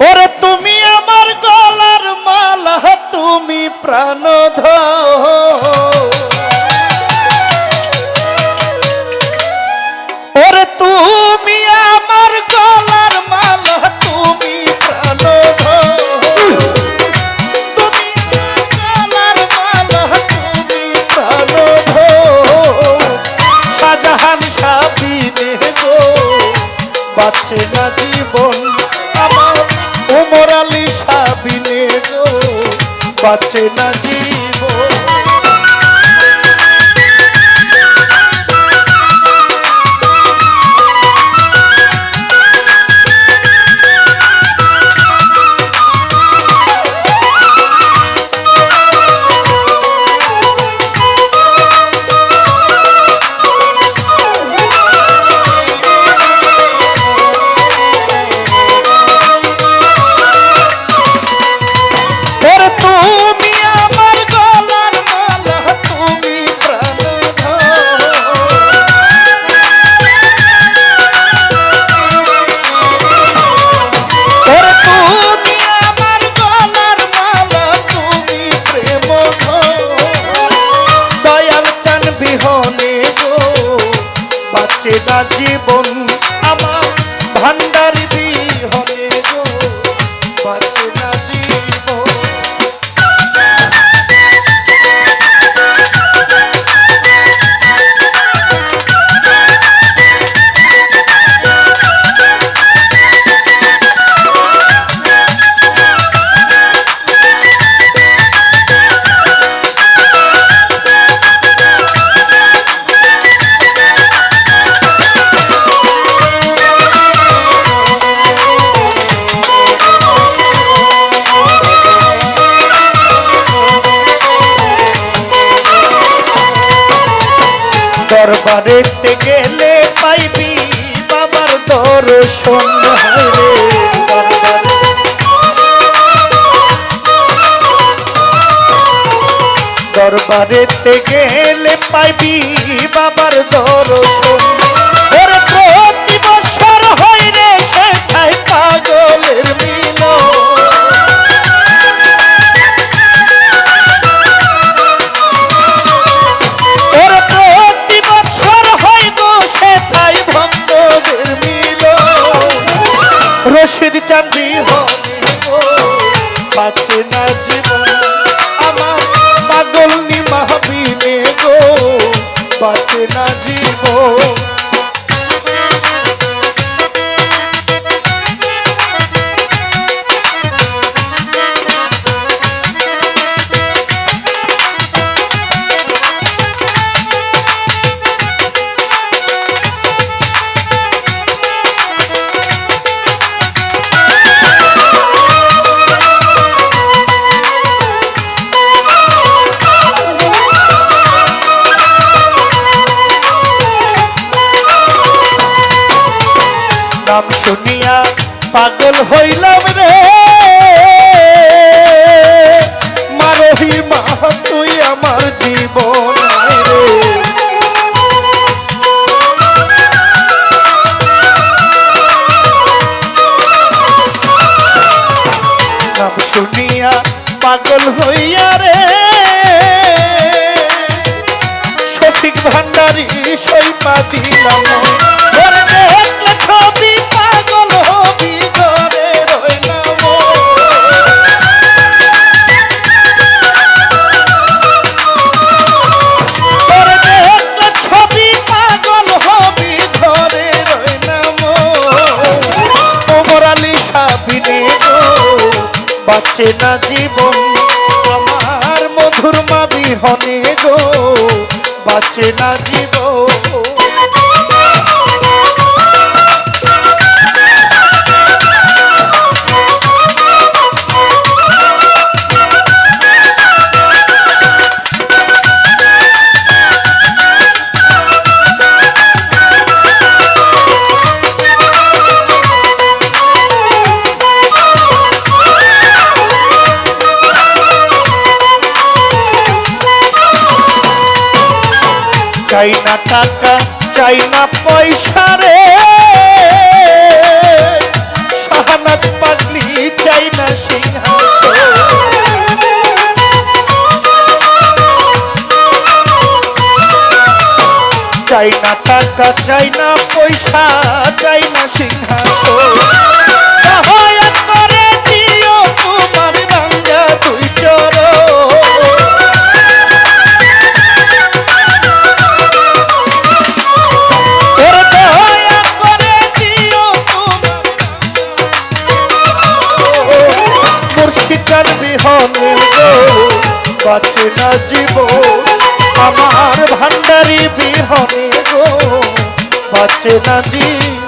ওরে তুমি আমার গলার মালা, তুমি প্রাণ ওরে তুমি আমার গলার মালা, তুমি প্রাণ সাজাহান সাবি নেব বাচ্চে না watching. pode দরবারেতে গেলে পাইবি বাবার দর্শন দরবারে। দরবারেতে গেলে পাইবি বাবার দর্শন রশিদ চান্দি অচেনা জীবন আমার মধুর মা বিহনে গো বাঁচে না জীবন। চাই না টাকা চাই না পয়সা রে। শাহানাজ পাগলি চাই না সিংহাসন। চাই না টাকা চাই না পয়সা চাই না সিংহাসন। বাঁচে না জীব আমার ভান্ডারি বিহনে গো। বাঁচে না জীবন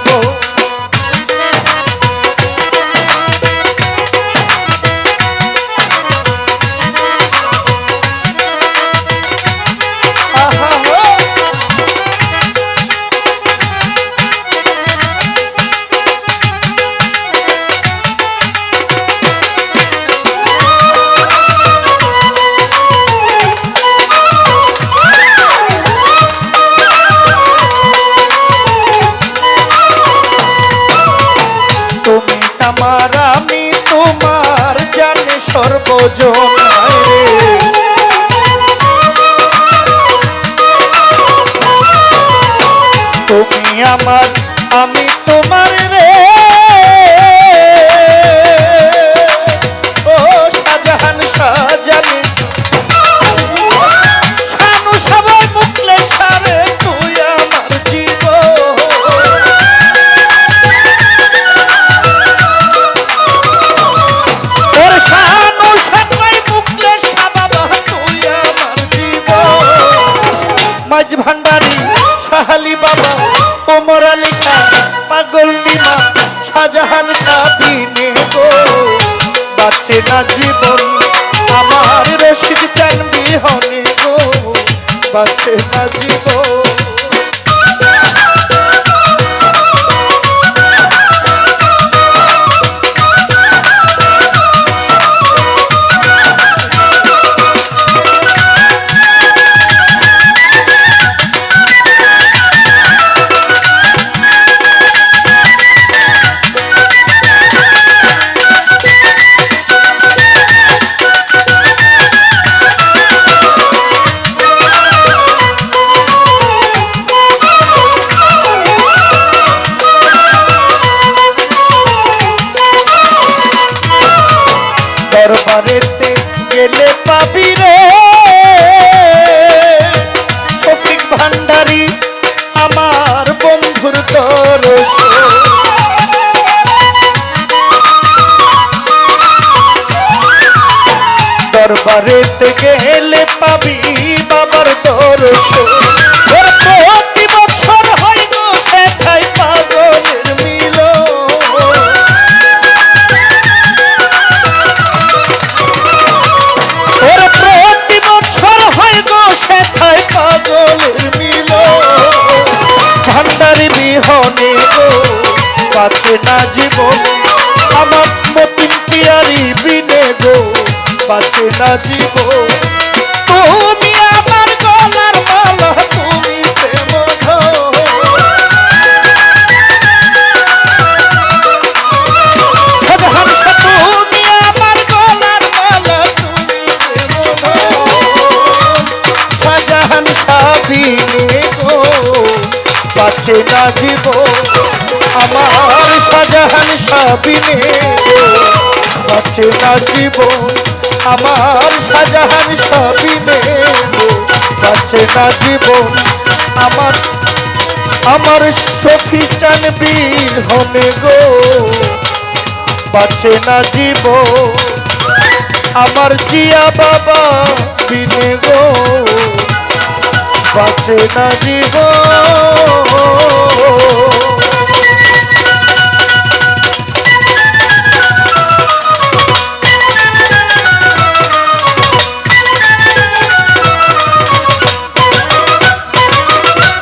তুমি আমার পাগল নিমা, শাহজাহান সাবিনে গো। বাচ্চে না জীবন, আমার রশিদ চান বিহনে গো। বাচ্চে না জীবন দরবারেতে গেলে পাবি বাবার দরস ওর প্রতি বছর হয় গো সেথায় পাগলের মিলন। ওর প্রতি বছর হয় গো সেথায় পাগলের মিল ভান্ডারি বিহনে জীবন আমার মতিন পিয়ারি বিনে গো। বাঁচে না জীবন। তুমি আমার গলার মালা তুমি পাচ্ছে না জীব আমার সাজাহান সাবিনে পাচ্ছে না জীব আমার সাবিনে গো পাচ্ছে না জীব আমার আমার সফি চান বীর হনে গো বাঁচে না জীব আমার জিয়া বাবা বিনে গো বাঁচে না জীব